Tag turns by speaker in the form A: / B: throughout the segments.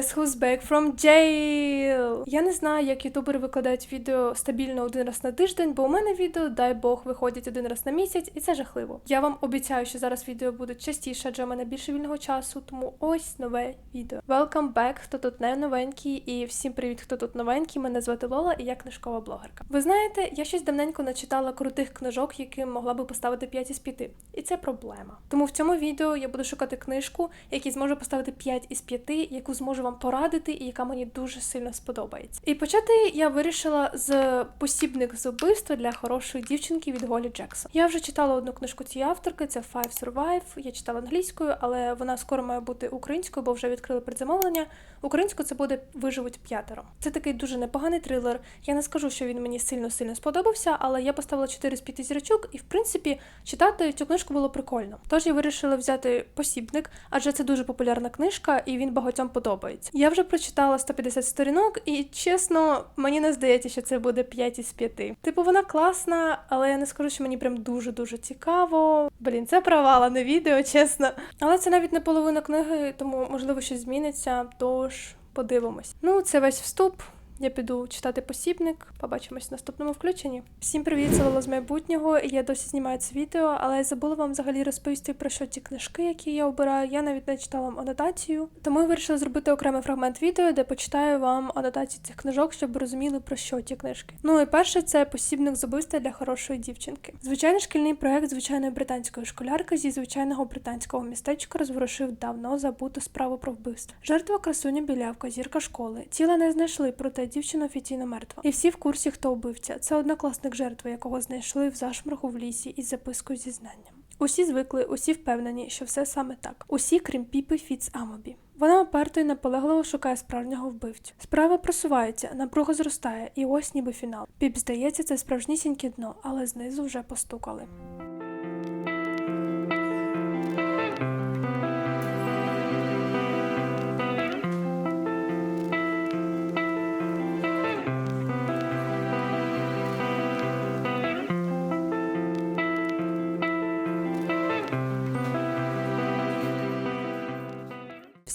A: Guess who's back from jail? Я не знаю, як ютубери викладають відео стабільно один раз на тиждень, бо у мене відео, дай Бог, виходять один раз на місяць, і це жахливо. Я вам обіцяю, що зараз відео будуть частіше, адже у мене більше вільного часу, тому ось нове відео. Welcome back, хто тут не новенький, і всім привіт, хто тут новенький. Мене звати Лола, і я книжкова блогерка. Ви знаєте, я щось давненько начитала крутих книжок, яким могла би поставити 5 із 5. І це проблема. Тому в цьому відео я буду шукати книжку, якій зможу поставити 5 із 5, яку зможу вам порадити і яка мені дуже сильно сподобається. І почати я вирішила з посібник з убивства для хорошої дівчинки від Голі Джексон. Я вже читала одну книжку цієї авторки, це Five Survive. Я читала англійською, але вона скоро має бути українською, бо вже відкрили предзамовлення. Українською це буде виживуть п'ятеро. Це такий дуже непоганий трилер. Я не скажу, що він мені сильно сильно сподобався, але я поставила 4 з 5 зірочок, і в принципі читати цю книжку було прикольно. Тож я вирішила взяти посібник, адже це дуже популярна книжка, і він багатьом подобається. Я вже прочитала 150 сторінок, і чесно, мені не здається, що це буде 5 із 5. Типу, вона класна, але я не скажу, що мені прям дуже дуже цікаво. Блін, це провала на відео, чесно. Але це навіть не половина книги, тому можливо щось зміниться. Тож подивимось. Ну, це весь вступ. Я піду читати посібник. Побачимось в наступному включенні. Всім привіт, це Лола з майбутнього. Я досі знімаю це відео, але я забула вам взагалі розповісти про що ті книжки, які я обираю. Я навіть не читала вам анотацію. Тому я вирішила зробити окремий фрагмент відео, де почитаю вам анотації цих книжок, щоб розуміли про що ті книжки. Ну і перше, це посібник з убивства для хорошої дівчинки. Звичайний шкільний проект звичайної британської школярки зі звичайного британського містечка розворушив давно забуту справу про вбивство. Жертва красуня білявка, зірка школи. Тіла не знайшли, проте дівчина офіційно мертва. І всі в курсі, хто вбивця. Це однокласник жертви, якого знайшли в зашморгу в лісі із запискою зізнанням. Усі звикли, усі впевнені, що все саме так. Усі, крім Піпи Фіц Амобі. Вона оперто і наполегливо шукає справжнього вбивцю. Справа просувається, напруга зростає, і ось ніби фінал. Піп здається, це справжнісіньке дно, але знизу вже постукали.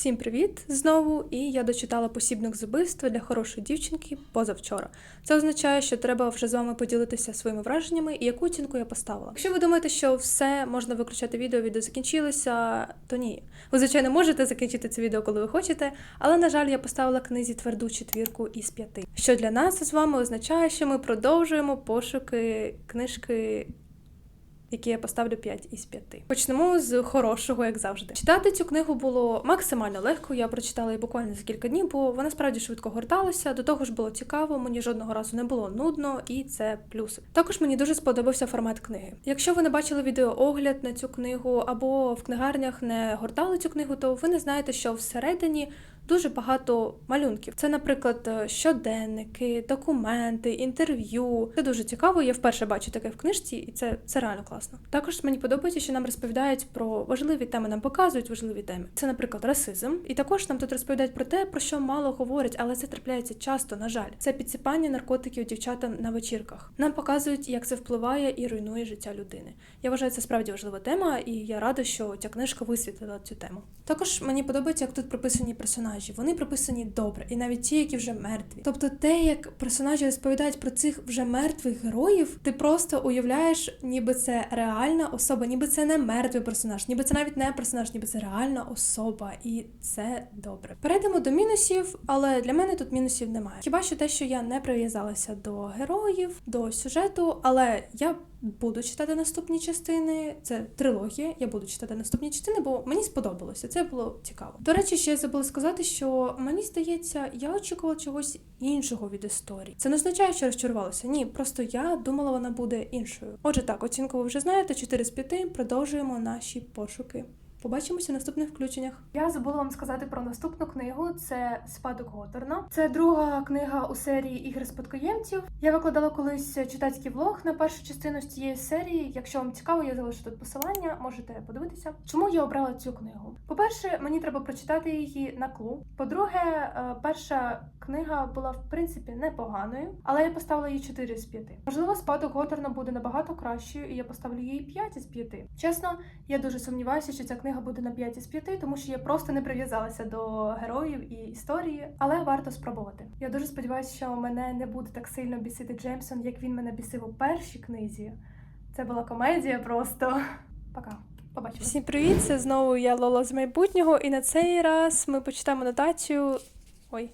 A: Всім привіт знову! І я дочитала посібник з убивства для хорошої дівчинки позавчора. Це означає, що треба вже з вами поділитися своїми враженнями і яку оцінку я поставила. Якщо ви думаєте, що все можна виключати відео, відео закінчилося, то ні. Ви звичайно можете закінчити це відео, коли ви хочете, але на жаль, я поставила книзі тверду четвірку із п'яти. Що для нас з вами означає, що ми продовжуємо пошуки книжки які я поставлю 5 із 5. Почнемо з хорошого, як завжди. Читати цю книгу було максимально легко. Я прочитала її буквально за кілька днів, бо вона справді швидко горталася. До того ж було цікаво, мені жодного разу не було нудно, і це плюс. Також мені дуже сподобався формат книги. Якщо ви не бачили відеоогляд на цю книгу або в книгарнях не гортали цю книгу, то ви не знаєте, що всередині. Дуже багато малюнків. Це, наприклад, щоденники, документи, інтерв'ю. Це дуже цікаво. Я вперше бачу таке в книжці, і це, це реально класно. Також мені подобається, що нам розповідають про важливі теми, нам показують важливі теми. Це, наприклад, расизм. І також нам тут розповідають про те, про що мало говорять, але це трапляється часто, на жаль. Це підсипання наркотиків дівчатам на вечірках. Нам показують, як це впливає і руйнує життя людини. Я вважаю, це справді важлива тема, і я рада, що ця книжка висвітлила цю тему. Також мені подобається, як тут прописані персонажі. Вони прописані добре, і навіть ті, які вже мертві. Тобто, те, як персонажі розповідають про цих вже мертвих героїв, ти просто уявляєш, ніби це реальна особа, ніби це не мертвий персонаж, ніби це навіть не персонаж, ніби це реальна особа, і це добре. Перейдемо до мінусів, але для мене тут мінусів немає. Хіба що те, що я не прив'язалася до героїв, до сюжету, але я буду читати наступні частини. Це трилогія. Я буду читати наступні частини, бо мені сподобалося. Це було цікаво. До речі, ще я забула сказати, що мені здається, я очікувала чогось іншого від історії. Це не означає, що розчарувалася. Ні, просто я думала, вона буде іншою. Отже, так, оцінку ви вже знаєте. 4 з 5. Продовжуємо наші пошуки. Побачимося в наступних включеннях. Я забула вам сказати про наступну книгу. Це Спадок Готорна. Це друга книга у серії ігри спадкоємців. Я викладала колись читацький влог на першу частину з цієї серії. Якщо вам цікаво, я залишу тут посилання, можете подивитися. Чому я обрала цю книгу? По-перше, мені треба прочитати її на клуб. По-друге, е, перша книга була в принципі непоганою, але я поставила їй 4 з 5. Можливо, спадок Готорна буде набагато кращою, і я поставлю їй 5 із 5. Чесно, я дуже сумніваюся, що ця книга книга буде на 5 із 5, тому що я просто не прив'язалася до героїв і історії, але варто спробувати. Я дуже сподіваюся, що мене не буде так сильно бісити Джеймсон, як він мене бісив у першій книзі. Це була комедія просто. Пока. Побачимо. Всім привіт! Це знову я Лола з майбутнього, і на цей раз ми почитаємо нотацію. Ой.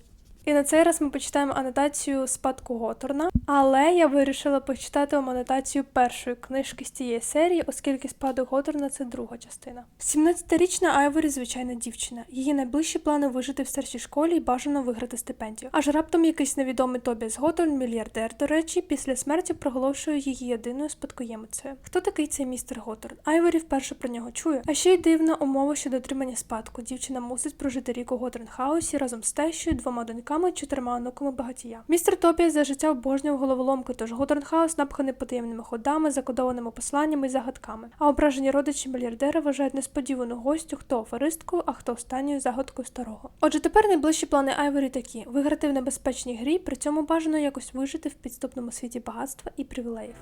A: І на цей раз ми почитаємо анотацію спадку Готорна, але я вирішила почитати вам анотацію першої книжки з цієї серії, оскільки спадок Готорна це друга частина. 17-річна Айворі звичайна дівчина. Її найближчі плани вижити в старшій школі і бажано виграти стипендію. Аж раптом якийсь невідомий Тобіас Готорн, мільярдер, до речі, після смерті проголошує її єдиною спадкоємицею. Хто такий цей містер Готорн? Айворі вперше про нього чує. А ще й дивна умова щодо отримання спадку. Дівчина мусить прожити рік у Готорн-хаусі разом з тещою, двома доньками, чотирма онуками багатія. Містер Тобіас за життя обожнював головоломки, тож Готорн-хаус напханий потаємними ходами, закодованими посланнями і загадками. А ображені родичі мільярдера вважають несподівану гостю, хто аферисткою, а хто останньою загадкою старого. Отже, тепер найближчі плани Айворі такі: виграти в небезпечній грі, при цьому бажано якось вижити в підступному світі багатства і привілеїв.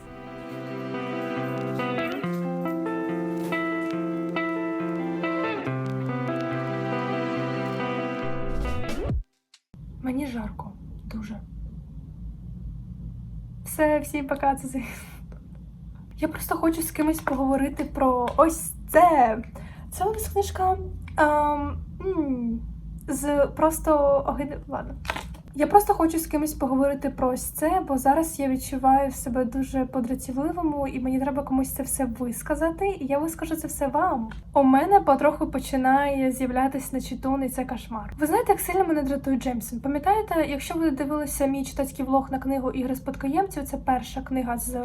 A: Мені жарко. Дуже. Все, всім пока, це Я просто хочу з кимось поговорити про ось це. Це у нас книжка ем, з просто огид... Ладно. Я просто хочу з кимось поговорити про ось це, бо зараз я відчуваю себе дуже подратівливому, і мені треба комусь це все висказати, і я вискажу це все вам. У мене потроху починає з'являтися начітун, і це кошмар. Ви знаєте, як сильно мене дратує Джеймсон? Пам'ятаєте, якщо ви дивилися мій читацький влог на книгу Ігри спадкоємців, це перша книга з.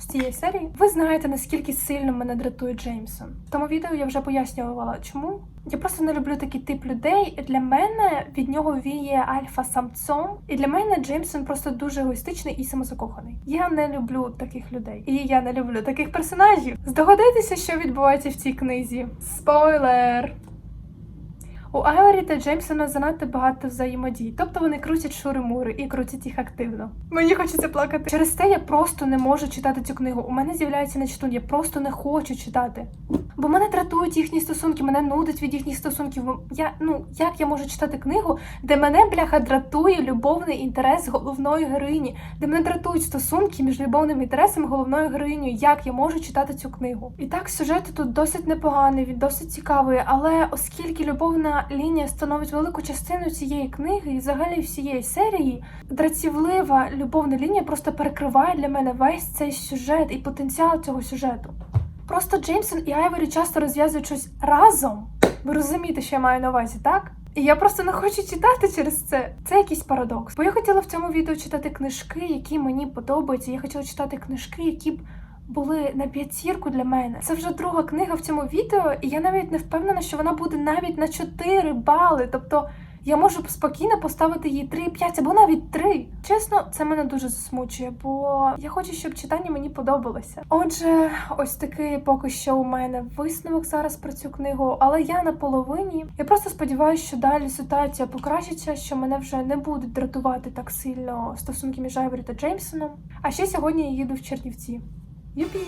A: З цієї серії ви знаєте наскільки сильно мене дратує Джеймсон. В тому відео я вже пояснювала, чому я просто не люблю такий тип людей. І Для мене від нього віє альфа самцом, і для мене Джеймсон просто дуже егоїстичний і самозакоханий. Я не люблю таких людей, і я не люблю таких персонажів. Здогадайтеся, що відбувається в цій книзі. Спойлер! У Айворі та Джеймсона занадто багато взаємодій, тобто вони крутять шури-мури і крутять їх активно. Мені хочеться плакати. Через те я просто не можу читати цю книгу. У мене з'являється нечитун, я просто не хочу читати. Бо мене дратують їхні стосунки, мене нудить від їхніх стосунків. Я ну як я можу читати книгу, де мене бляха дратує любовний інтерес головної героїні, де мене дратують стосунки між любовним інтересом і головною героїнею. Як я можу читати цю книгу? І так сюжет тут досить непоганий, він досить цікавий, але оскільки любовна лінія становить велику частину цієї книги і взагалі всієї серії, дратівлива любовна лінія просто перекриває для мене весь цей сюжет і потенціал цього сюжету. Просто Джеймсон і Айворі часто розв'язують щось разом. Ви розумієте, що я маю на увазі, так? І я просто не хочу читати через це. Це якийсь парадокс. Бо я хотіла в цьому відео читати книжки, які мені подобаються. Я хотіла читати книжки, які б були на п'ятірку для мене. Це вже друга книга в цьому відео, і я навіть не впевнена, що вона буде навіть на 4 бали. Тобто я можу спокійно поставити їй 3, 5 або навіть 3. Чесно, це мене дуже засмучує, бо я хочу, щоб читання мені подобалося. Отже, ось такий поки що у мене висновок зараз про цю книгу, але я на половині. Я просто сподіваюся, що далі ситуація покращиться, що мене вже не будуть дратувати так сильно стосунки між Айворі та Джеймсоном. А ще сьогодні я їду в Чернівці. Юпі!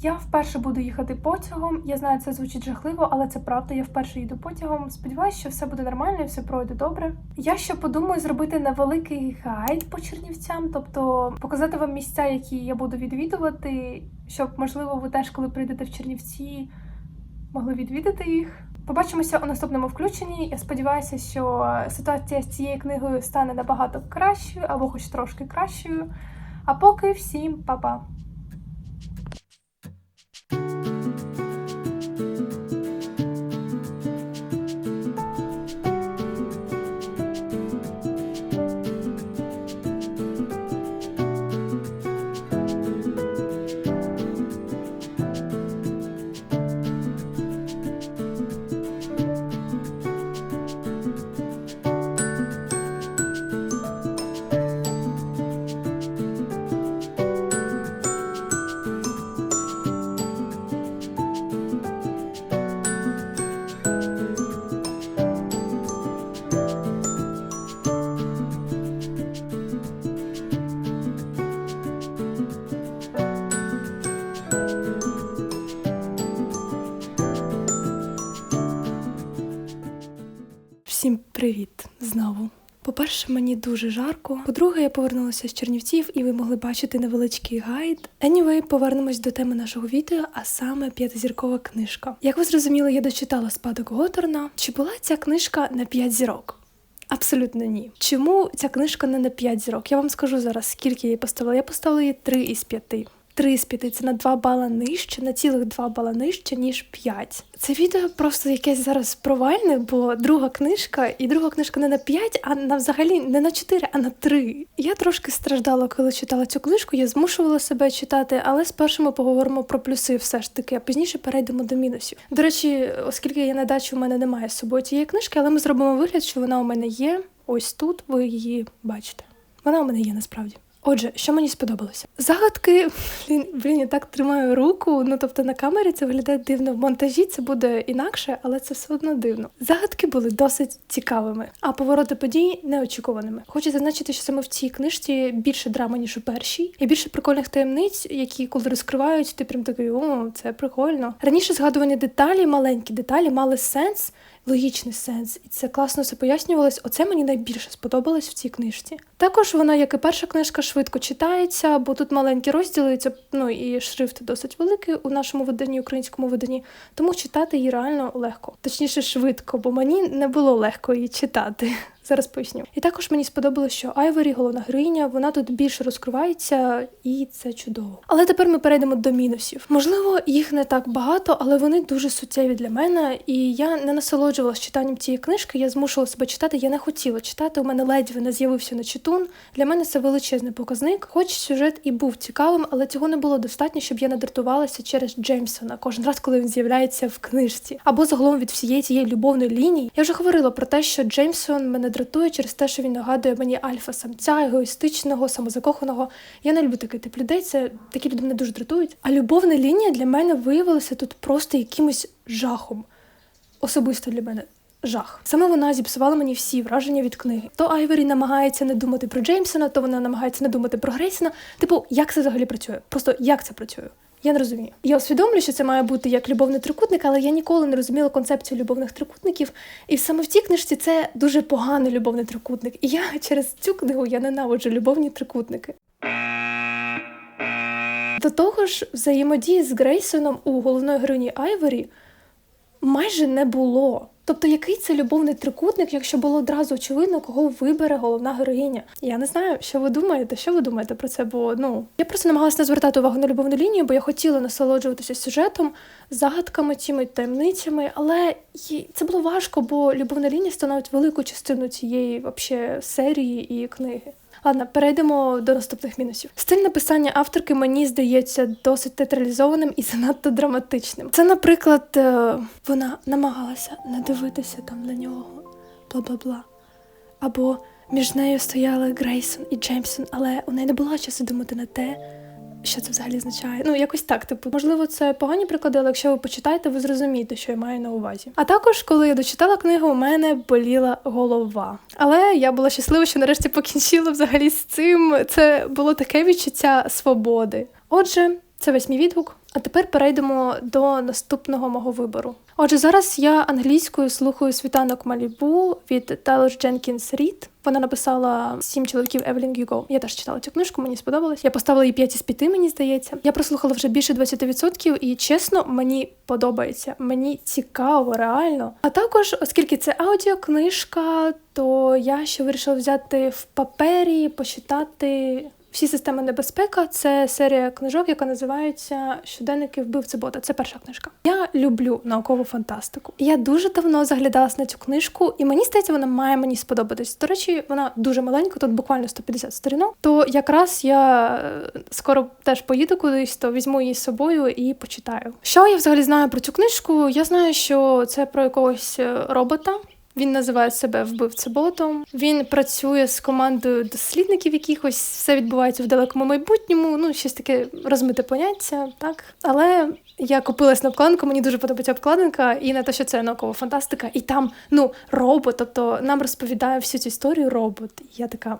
A: Я вперше буду їхати потягом. Я знаю, це звучить жахливо, але це правда. Я вперше їду потягом. Сподіваюся, що все буде нормально і все пройде добре. Я ще подумаю зробити невеликий гайд по Чернівцям, тобто показати вам місця, які я буду відвідувати, щоб, можливо, ви теж, коли прийдете в Чернівці, могли відвідати їх. Побачимося у наступному включенні. Я сподіваюся, що ситуація з цією книгою стане набагато кращою або хоч трошки кращою. А поки всім па-па! Привіт знову. По-перше, мені дуже жарко. По-друге, я повернулася з Чернівців, і ви могли бачити невеличкий гайд. Anyway, повернемось до теми нашого відео, а саме п'ятизіркова книжка. Як ви зрозуміли, я дочитала спадок Готорна. Чи була ця книжка на п'ять зірок? Абсолютно ні. Чому ця книжка не на 5 зірок? Я вам скажу зараз, скільки я її поставила. Я поставила її 3 із 5. 3 з 5 це на 2 бала нижче, на цілих 2 бала нижче, ніж 5. Це відео просто якесь зараз провальне, бо друга книжка, і друга книжка не на 5, а на взагалі не на 4, а на 3. Я трошки страждала, коли читала цю книжку, я змушувала себе читати, але спершу ми поговоримо про плюси все ж таки, а пізніше перейдемо до мінусів. До речі, оскільки я на дачі, у мене немає з собою цієї книжки, але ми зробимо вигляд, що вона у мене є. Ось тут ви її бачите. Вона у мене є насправді. Отже, що мені сподобалося? Загадки, блін, блін, я так тримаю руку. Ну тобто на камері це виглядає дивно. В монтажі це буде інакше, але це все одно дивно. Загадки були досить цікавими, а повороти подій неочікуваними. Хочу зазначити, що саме в цій книжці більше драми, ніж у першій, і більше прикольних таємниць, які коли розкривають, ти прям такий о, це прикольно. Раніше згадувані деталі, маленькі деталі, мали сенс. Логічний сенс, і це класно все пояснювалось. Оце мені найбільше сподобалось в цій книжці. Також вона, як і перша книжка, швидко читається, бо тут маленькі розділи, це ну і шрифт досить великий у нашому виданні, українському виданні, тому читати її реально легко, точніше, швидко, бо мені не було легко її читати. Зараз поясню. І також мені сподобалось, що Айворі, головна героїня, вона тут більше розкривається, і це чудово. Але тепер ми перейдемо до мінусів. Можливо, їх не так багато, але вони дуже суттєві для мене. І я не насолоджувалася читанням цієї книжки. Я змушувала себе читати. Я не хотіла читати. У мене ледве не з'явився на читун. Для мене це величезний показник. Хоч сюжет і був цікавим, але цього не було достатньо, щоб я не дратувалася через Джеймсона кожен раз, коли він з'являється в книжці. Або загалом від всієї цієї любовної лінії. Я вже говорила про те, що Джеймсон мене дратує через те, що він нагадує мені альфа-самця, егоїстичного, самозакоханого. Я не люблю такий тип людей. Це такі люди мене дуже дратують. А любовна лінія для мене виявилася тут просто якимось жахом. Особисто для мене. Жах. Саме вона зіпсувала мені всі враження від книги. То Айвері намагається не думати про Джеймсона, то вона намагається не думати про Грейсона. Типу, як це взагалі працює? Просто як це працює? Я не розумію. Я усвідомлюю, що це має бути як любовний трикутник, але я ніколи не розуміла концепцію любовних трикутників. І саме в цій книжці це дуже поганий любовний трикутник. І я через цю книгу я ненавиджу любовні трикутники. До того ж, взаємодії з Грейсоном у головної героїні Айворі майже не було. Тобто, який це любовний трикутник, якщо було одразу очевидно, кого вибере головна героїня? Я не знаю, що ви думаєте, що ви думаєте про це? Бо ну я просто намагалася не звертати увагу на любовну лінію, бо я хотіла насолоджуватися сюжетом, загадками, цими таємницями, але це було важко, бо любовна лінія становить велику частину цієї вообще серії і книги. Ладно, перейдемо до наступних мінусів. Стиль написання авторки мені здається досить театралізованим і занадто драматичним. Це, наприклад, е, вона намагалася не дивитися там на нього, бла бла бла. Або між нею стояли Грейсон і Джеймсон, але у неї не було часу думати на те. Що це взагалі означає? Ну, якось так. Типу, можливо, це погані приклади, але якщо ви почитаєте, ви зрозумієте, що я маю на увазі. А також, коли я дочитала книгу, у мене боліла голова. Але я була щаслива, що нарешті покінчила взагалі з цим. Це було таке відчуття свободи. Отже, це весь мій відгук. А тепер перейдемо до наступного мого вибору. Отже, зараз я англійською слухаю світанок Малібу від Тайлор Дженкінс Рід. Вона написала сім чоловіків Евелін Гюго. Я теж читала цю книжку, мені сподобалось. Я поставила їй 5 із 5, мені здається. Я прослухала вже більше 20% і чесно, мені подобається. Мені цікаво, реально. А також, оскільки це аудіокнижка, то я ще вирішила взяти в папері, почитати. Всі системи небезпека це серія книжок, яка називається Щоденники вбивці бота. Це перша книжка. Я люблю наукову фантастику. Я дуже давно заглядалась на цю книжку, і мені здається, вона має мені сподобатись. До речі, вона дуже маленька, тут буквально 150 сторінок. То якраз я е, скоро теж поїду кудись, то візьму її з собою і почитаю. Що я взагалі знаю про цю книжку? Я знаю, що це про якогось е, робота. Він називає себе вбивцеботом. Він працює з командою дослідників, якихось все відбувається в далекому майбутньому. Ну, щось таке розмите поняття, так. Але я купилась на обкладинку, мені дуже подобається обкладинка, і на те, що це наукова фантастика, і там ну робот. Тобто нам розповідає всю цю історію робот. І я така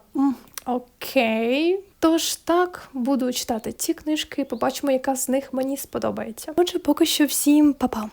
A: окей. Тож так буду читати ці книжки, побачимо, яка з них мені сподобається. Отже, поки що всім па-па!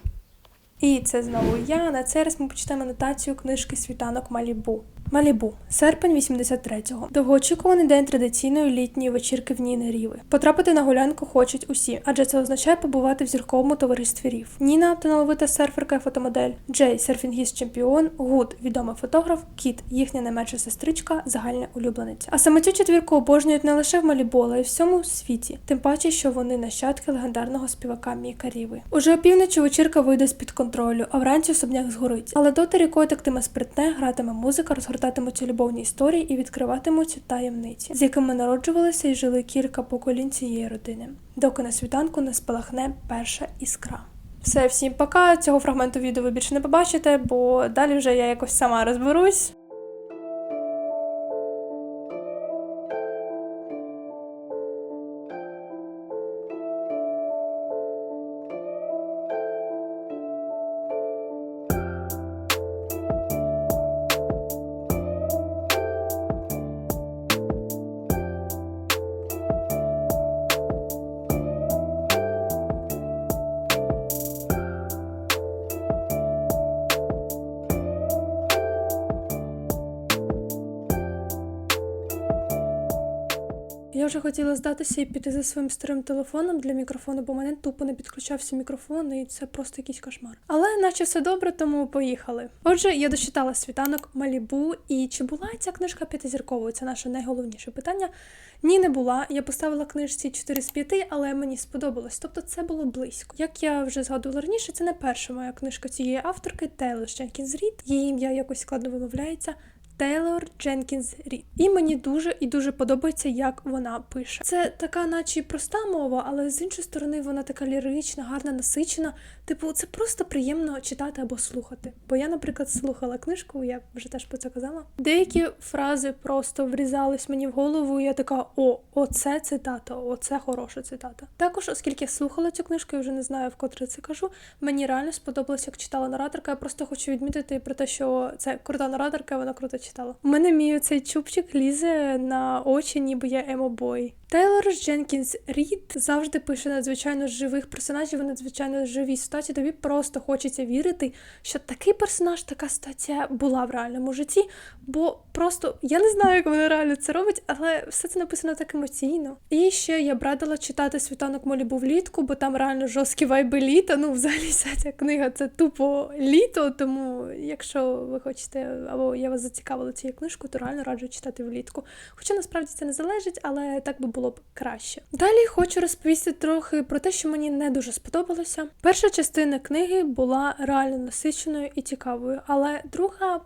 A: І це знову я. На цей раз ми почитаємо анотацію книжки Світанок Малібу. Малібу, серпень 83-го. Довгоочікуваний день традиційної літньої вечірки в Ніни Ріви. Потрапити на гулянку хочуть усі, адже це означає побувати в зірковому товаристві Рів. Ніна, талановита серферка і фотомодель, Джей, серфінгіст чемпіон, Гуд, відомий фотограф, Кіт, їхня найменша сестричка, загальна улюблениця. А саме цю четвірку обожнюють не лише в Малібу, але й в всьому світі. Тим паче, що вони нащадки легендарного співака Міка Ріви. Уже опівночі вечірка вийде з під контролю, а вранці особняк згорить. Але доти рікою тактиме спритне, гратиме музика, розгортатимуться любовні історії і відкриватимуться таємниці, з якими народжувалися і жили кілька поколінь цієї родини, доки на світанку не спалахне перша іскра. Все, всім пока. Цього фрагменту відео ви більше не побачите, бо далі вже я якось сама розберусь. Здатися і піти за своїм старим телефоном для мікрофону, бо в мене тупо не підключався мікрофон, і це просто якийсь кошмар. Але наче все добре, тому поїхали. Отже, я дочитала світанок Малібу, і чи була ця книжка п'ятизірковою? Це наше найголовніше питання. Ні, не була. Я поставила книжці 4 з 5, але мені сподобалось. Тобто це було близько. Як я вже згадувала раніше, це не перша моя книжка цієї авторки Тейлор Дженкінс Рід. Її ім'я якось складно вимовляється. Тейлор Дженкінс Рід. І мені дуже і дуже подобається, як вона пише. Це така, наче проста мова, але з іншої сторони вона така лірична, гарна, насичена. Типу, це просто приємно читати або слухати. Бо я, наприклад, слухала книжку, я вже теж про це казала. Деякі фрази просто врізались мені в голову, і я така: о, оце цитата, оце хороша цитата. Також, оскільки я слухала цю книжку, я вже не знаю, вкотре це кажу. Мені реально сподобалось, як читала нараторка. Я просто хочу відмітити про те, що це крута нараторка, вона круто читала. У мене мій цей чубчик лізе на очі, ніби я емо-бой. Тейлор Дженкінс Рід завжди пише надзвичайно живих персонажів, надзвичайно живі ситуації. Тобі просто хочеться вірити, що такий персонаж, така ситуація була в реальному житті. Бо просто я не знаю, як вона реально це робить, але все це написано так емоційно. І ще я б радила читати світанок Молібу влітку, бо там реально жорсткі вайби літа. Ну, взагалі, вся ця книга це тупо літо. Тому, якщо ви хочете, або я вас зацікавила цією книжкою, то реально раджу читати влітку. Хоча насправді це не залежить, але так би було б краще. Далі хочу розповісти трохи про те, що мені не дуже сподобалося. Перша частина книги була реально насиченою і цікавою, але друга.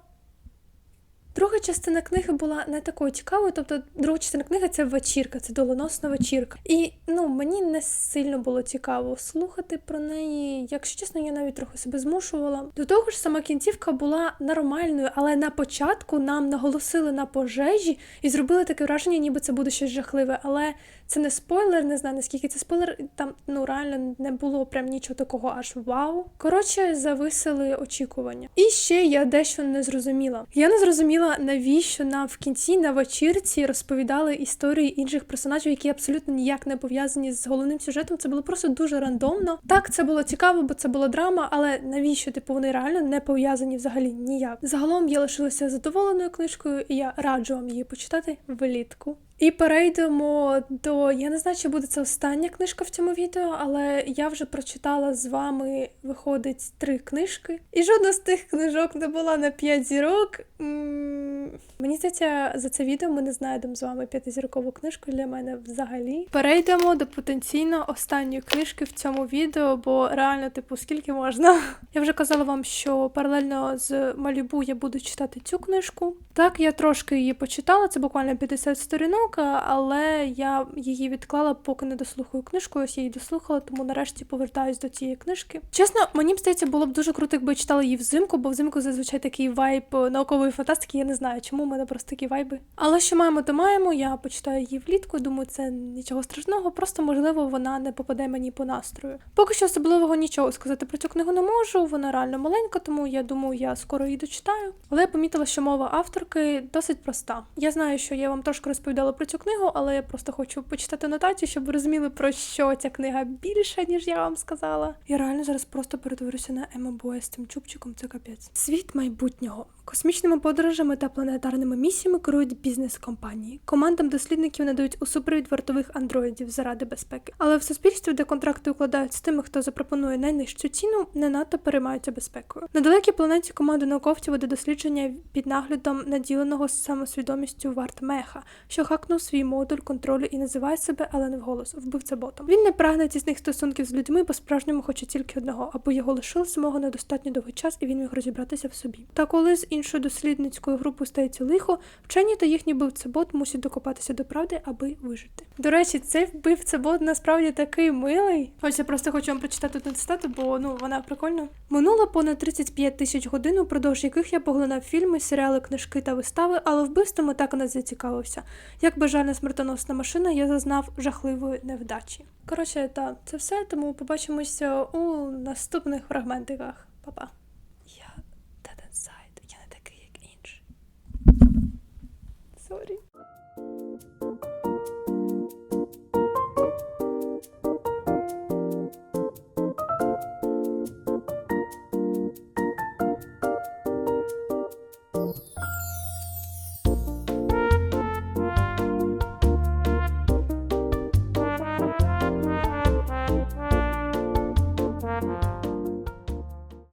A: Друга частина книги була не такою цікавою, тобто друга частина книги це вечірка, це доленосна вечірка. І ну мені не сильно було цікаво слухати про неї. Якщо чесно, я навіть трохи себе змушувала. До того ж, сама кінцівка була нормальною, але на початку нам наголосили на пожежі і зробили таке враження, ніби це буде щось жахливе. Але це не спойлер, не знаю наскільки це спойлер. Там ну реально не було прям нічого такого аж вау. Коротше, зависили очікування. І ще я дещо не зрозуміла. Я не зрозуміла, навіщо нам в кінці на вечірці розповідали історії інших персонажів, які абсолютно ніяк не пов'язані з головним сюжетом. Це було просто дуже рандомно. Так, це було цікаво, бо це була драма, але навіщо типу вони реально не пов'язані взагалі ніяк. Загалом я лишилася задоволеною книжкою, і я раджу вам її почитати влітку. І перейдемо до. Я не знаю, чи буде це остання книжка в цьому відео, але я вже прочитала з вами, виходить, три книжки. І жодна з тих книжок не була на 5 зірок. М, Мені здається, за це відео ми не знайдемо з вами п'ятизіркову книжку для мене взагалі. Перейдемо до потенційно останньої книжки в цьому відео, бо реально, типу, скільки можна. Я вже казала вам, що паралельно з Малібу я буду читати цю книжку. Так, я трошки її почитала, це буквально 50 сторінок, але я її відклала, поки не дослухаю книжку. Ось я її дослухала, тому нарешті повертаюсь до цієї книжки. Чесно, мені здається, було б дуже круто, якби читала її взимку, бо взимку зазвичай такий вайб наукової фантастики. Я не знаю, чому в мене просто такі вайби. Але що маємо, то маємо. Я почитаю її влітку. Думаю, це нічого страшного, просто можливо вона не попаде мені по настрою. Поки що особливого нічого сказати про цю книгу не можу. Вона реально маленька, тому я думаю, я скоро її дочитаю. Але я помітила, що мова авторки досить проста. Я знаю, що я вам трошки розповідала про цю книгу, але я просто хочу почитати нотацію, щоб ви розуміли, про що ця книга більше, ніж я вам сказала. Я реально зараз просто перетворюся на Ема Боя з цим чубчиком. Це капець. Світ майбутнього. Космічними подорожами та планетарними місіями керують бізнес-компанії. Командам дослідників надають у супровід вартових андроїдів заради безпеки. Але в суспільстві, де контракти укладають з тими, хто запропонує найнижчу ціну, не надто переймаються безпекою. На далекій планеті команда науковців веде дослідження під наглядом наділеного самосвідомістю Варт Меха, що хакнув свій модуль контролю і називає себе, але не вголос, вбивця ботом. Він не прагне тісних стосунків з людьми, бо справжньому хоче тільки одного, аби його лишили самого на достатньо довгий час, і він міг розібратися в собі. Та коли з іншою дослідницькою групою стається лихо, вчені та їхній вбивця-бот мусять докопатися до правди, аби вижити. До речі, цей вбивця-бот насправді такий милий. Ось я просто хочу вам прочитати ту цитату, бо ну вона прикольна. Минуло понад 35 тисяч годин, упродовж яких я поглинав фільми, серіали, книжки та вистави, але вбивствами так і не зацікавився. Як бажальна смертоносна машина, я зазнав жахливої невдачі. Коротше, та це все, тому побачимося у наступних фрагментиках. Па-па.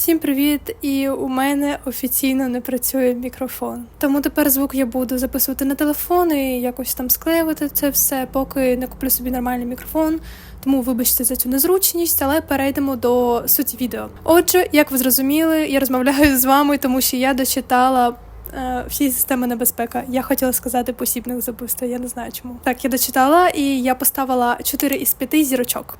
A: Всім привіт! І у мене офіційно не працює мікрофон. Тому тепер звук я буду записувати на телефон і якось там склеювати це все, поки не куплю собі нормальний мікрофон. Тому вибачте за цю незручність, але перейдемо до суті відео. Отже, як ви зрозуміли, я розмовляю з вами, тому що я дочитала. е, Всі системи небезпека. Я хотіла сказати посібних з убивства, я не знаю чому. Так, я дочитала і я поставила 4 із 5 зірочок.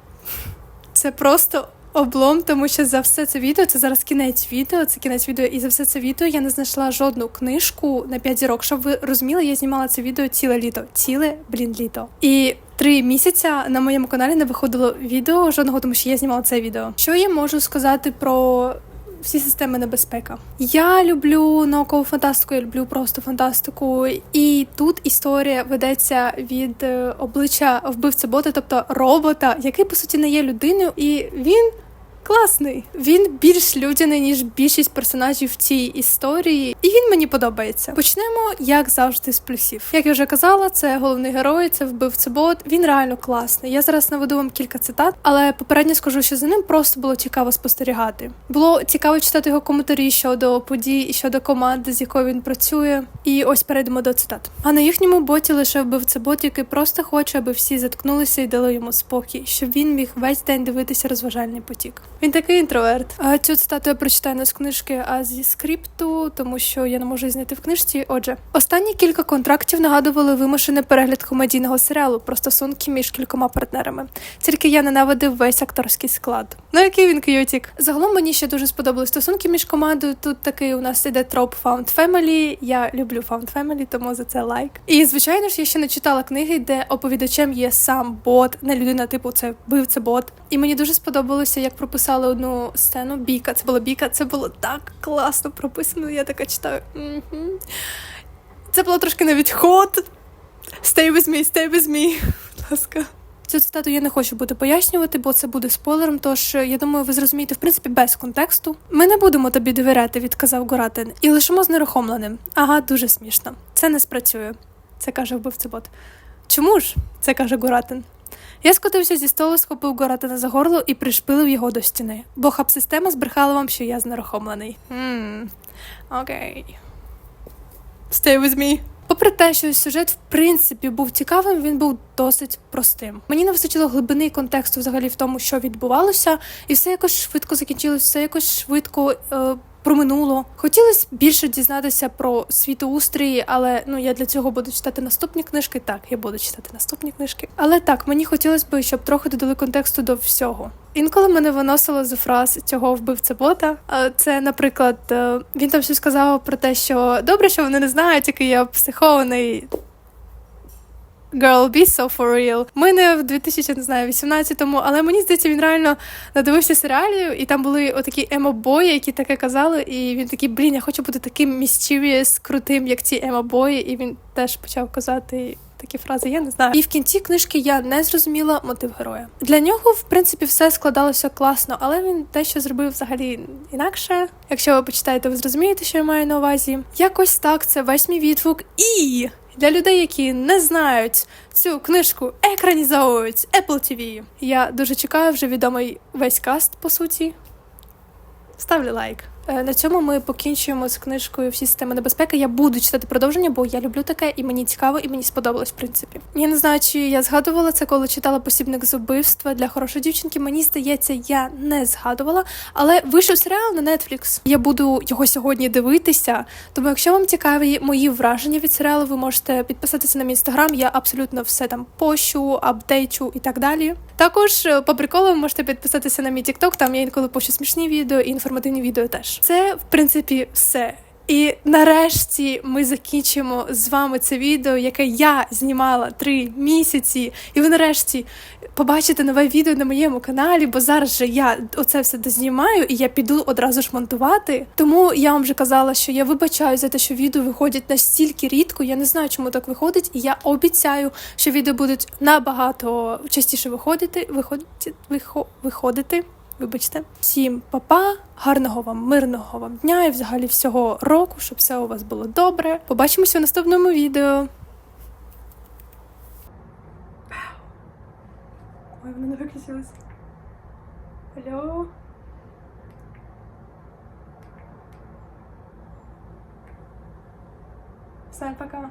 A: Це просто облом, тому що за все це відео, це зараз кінець відео, це кінець відео, і за все це відео я не знайшла жодну книжку на 5 зірок. Щоб ви розуміли, я знімала це відео ціле літо. Ціле, блін, літо. І три місяця на моєму каналі не виходило відео жодного, тому що я знімала це відео. Що я можу сказати про. Всі системи небезпека. Я люблю наукову фантастику, я люблю просто фантастику. І тут історія ведеться від е, обличчя вбивця бота, тобто робота, який по суті не є людиною, і він класний. Він більш людяний, ніж більшість персонажів в цій історії, і він мені подобається. Почнемо, як завжди, з плюсів. Як я вже казала, це головний герой, це вбивця бот. Він реально класний. Я зараз наведу вам кілька цитат, але попередньо скажу, що за ним просто було цікаво спостерігати. Було цікаво читати його коментарі щодо подій і щодо команди, з якою він працює. І ось перейдемо до цитат. А на їхньому боті лише вбивця бот, який просто хоче, аби всі заткнулися і дали йому спокій, щоб він міг весь день дивитися розважальний потік. Він такий інтроверт. А цю цитату я прочитаю не з книжки, а зі скрипту, тому що я не можу знайти в книжці. Отже, останні кілька контрактів нагадували вимушений перегляд комедійного серіалу про стосунки між кількома партнерами. Тільки я ненавидив весь акторський склад. Ну який він к'ютік. Загалом мені ще дуже сподобались стосунки між командою. Тут такий у нас іде троп Found Family. Я люблю Found Family, тому за це лайк. І звичайно ж, я ще не читала книги, де оповідачем є сам бот, не людина, типу, це вбивця бот. І мені дуже сподобалося, як прописали одну сцену. Біка, це була біка, це було так класно прописано. Я така читаю. Це було трошки на відход. Stay with me, stay with me. Будь ласка. Цю цитату я не хочу буде пояснювати, бо це буде спойлером. Тож е, я думаю, ви зрозумієте в принципі без контексту. Ми не будемо тобі довіряти, відказав Горатин, і лишимо знерухомленим. Ага, дуже смішно. Це не спрацює. Це каже вбивця бот. Чому ж? Це каже Горатин. Я скотився зі столу, схопив Горатина за горло і пришпилив його до стіни. Бо хаб-система збрехала вам, що я знерухомлений. Хм, окей. Stay with me. Попри те, що сюжет в принципі був цікавим, він був досить простим. Мені не вистачило глибини контексту взагалі в тому, що відбувалося, і все якось швидко закінчилось, все якось швидко. Е- про минуло. Хотілося більше дізнатися про світоустрій, але ну я для цього буду читати наступні книжки. Так, я буду читати наступні книжки. Але так, мені хотілося б, щоб трохи додали контексту до всього. Інколи мене виносило з фраз цього вбивця бота. Це, наприклад, е, він там щось сказав про те, що добре, що вони не знають, який я психований. Girl, be so for real. Ми не в 2000, не знаю, 18-му, але мені здається, він реально надивився серіалів, і там були отакі емо-бої, які таке казали, і він такий, блін, я хочу бути таким mysterious, крутим, як ці емо-бої, і він теж почав казати. Такі фрази я не знаю. І в кінці книжки я не зрозуміла мотив героя. Для нього, в принципі, все складалося класно, але він дещо зробив взагалі інакше. Якщо ви почитаєте, ви зрозумієте, що я маю на увазі. Якось так, це весь мій відгук. І для людей, які не знають цю книжку, екранізовують Apple TV. Я дуже чекаю вже відомий весь каст, по суті. Ставлю лайк. Е, На цьому ми покінчуємо з книжкою всі системи небезпеки. Я буду читати продовження, бо я люблю таке, і мені цікаво, і мені сподобалось, в принципі. Я не знаю, чи я згадувала це, коли читала посібник з убивства для хорошої дівчинки. Мені здається, я не згадувала, але вийшов серіал на Netflix. Я буду його сьогодні дивитися. Тому, якщо вам цікаві мої враження від серіалу, ви можете підписатися на мій інстаграм. Я абсолютно все там пощу, апдейчу і так далі. Також е, по приколу можете підписатися на мій TikTok, Там я інколи пощу смішні відео і інформативні відео теж. Це в принципі все. І нарешті ми закінчимо з вами це відео, яке я знімала три місяці. І ви нарешті побачите нове відео на моєму каналі, бо зараз же я оце все дознімаю і я піду одразу ж монтувати. Тому я вам вже казала, що я вибачаю за те, що відео виходять настільки рідко. Я не знаю, чому так виходить, і я обіцяю, що відео будуть набагато частіше виходити, виходити, вихо, виходити. Вибачте, всім папа, гарного вам, мирного вам дня і взагалі всього року, щоб все у вас було добре. Побачимося в наступному відео. Ой, воно не виключилось. Алло. Все, пока.